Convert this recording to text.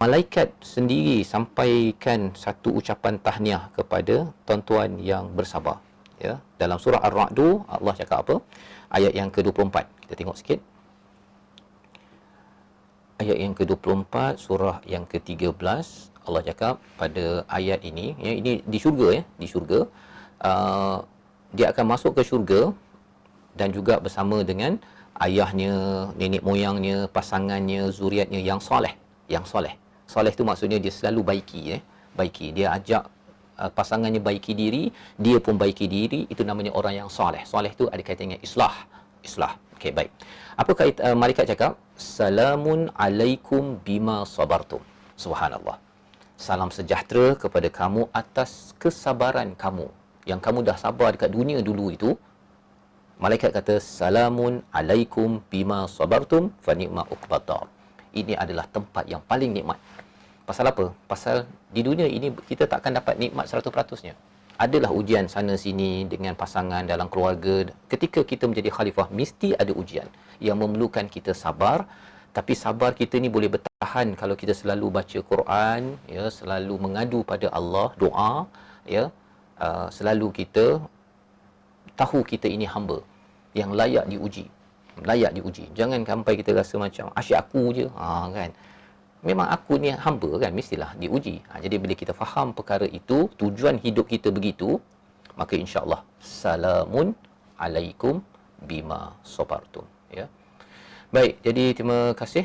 malaikat sendiri sampaikan satu ucapan tahniah kepada tuan-tuan yang bersabar ya. Dalam surah ar-ra'd Allah cakap apa? Ayat yang ke-24. Kita tengok sikit. Ayat yang ke-24 surah yang ke-13 Allah cakap pada ayat ini ya ini di syurga ya di syurga. Uh, dia akan masuk ke syurga dan juga bersama dengan ayahnya, nenek moyangnya, pasangannya, zuriatnya yang soleh, yang soleh. Soleh tu maksudnya dia selalu baiki eh. Baiki. Dia ajak uh, pasangannya baiki diri, dia pun baiki diri, itu namanya orang yang soleh. Soleh tu ada kaitannya islah. Islah. Okey, baik. Apa kait uh, malaikat cakap? Salamun alaikum bima sabartum. Subhanallah. Salam sejahtera kepada kamu atas kesabaran kamu yang kamu dah sabar dekat dunia dulu itu malaikat kata salamun alaikum bima sabartum fa ni'ma uqbadar ini adalah tempat yang paling nikmat. Pasal apa? Pasal di dunia ini kita tak akan dapat nikmat 100% nya adalah ujian sana sini dengan pasangan dalam keluarga. Ketika kita menjadi khalifah mesti ada ujian yang memerlukan kita sabar. Tapi sabar kita ni boleh bertahan kalau kita selalu baca Quran ya selalu mengadu pada Allah doa ya. Uh, selalu kita tahu kita ini hamba yang layak diuji layak diuji. Jangan sampai kita rasa macam asyik aku je. Ha kan? Memang aku ni hamba kan? Mestilah diuji. Ha, jadi bila kita faham perkara itu tujuan hidup kita begitu maka insyaallah salamun alaikum bima sabartum. Ya? Baik jadi terima kasih